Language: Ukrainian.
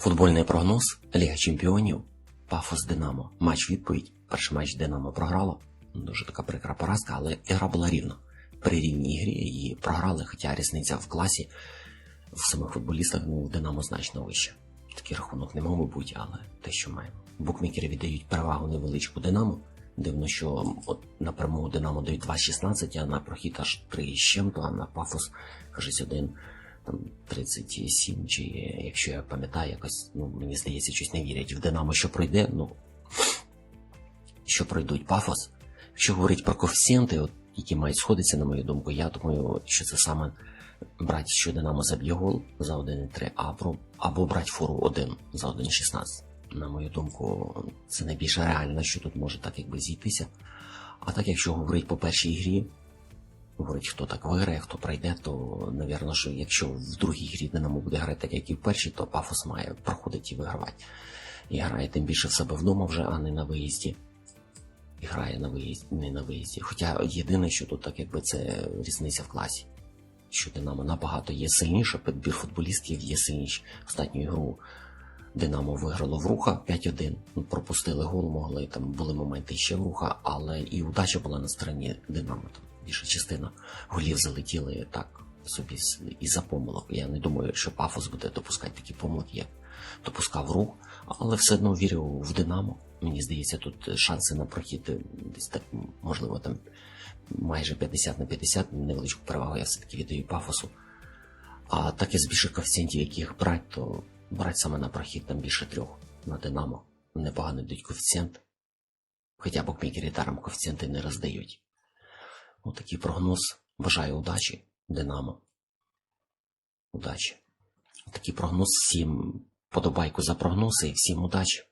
Футбольний прогноз Ліга Чемпіонів. Пафос Динамо. Матч відповідь. Перший матч Динамо програло. Дуже така прикра поразка, але ігра була рівна. При рівній ігрі її програли, хоча різниця в класі в самих футболістах ну, Динамо значно вища. Такий рахунок не мав би бути, але те, що маємо. Букмекери віддають перевагу невеличку Динамо. Дивно, що от на перемогу Динамо дають 2,16, а на прохід аж 3 з чим-то, а на пафос, кажуть, один там 37, чи якщо я пам'ятаю, якось, ну мені здається, щось не вірять в Динамо, що пройде, ну що пройдуть пафос. Якщо говорити про коефіцієнти, от, які мають сходитися, на мою думку, я думаю, що це саме брати, що Динамо заб'є гол за 1,3, або, або брати фору 1 за 1,16. На мою думку, це найбільш реально, що тут може так якби зійтися. А так, якщо говорити по першій грі, говорить, хто так виграє, хто пройде, то, навірно, що якщо в другій грі Динамо буде грати так, як і в першій, то Пафос має проходити і вигравати. І грає тим більше в себе вдома вже, а не на виїзді. І грає на виїзді, не на виїзді. Хоча єдине, що тут так якби це різниця в класі. Що Динамо набагато є сильніше, підбір футболістів є сильніший. Останню ігру Динамо виграло в руха 5-1. Ну, пропустили гол, могли там були моменти ще в руха, але і удача була на стороні Динамо. Більша частина голів залетіли так собі з- із-за помилок. Я не думаю, що Пафос буде допускати такі помилки, як допускав рух, але все одно вірю в Динамо. Мені здається, тут шанси на прохід е, десь так, можливо, там майже 50 на 50, невеличку перевагу я все-таки віддаю пафосу. А так із більших коефіцієнтів, яких брати, то брати саме на прохід там більше трьох на Динамо. Непогано йдуть коефіцієнт. Хоча букмекери даром коефіцієнти не роздають. Отакий прогноз. Бажаю удачі, Динамо. Удачі. Такий прогноз всім подобайку за прогнози і всім удачі.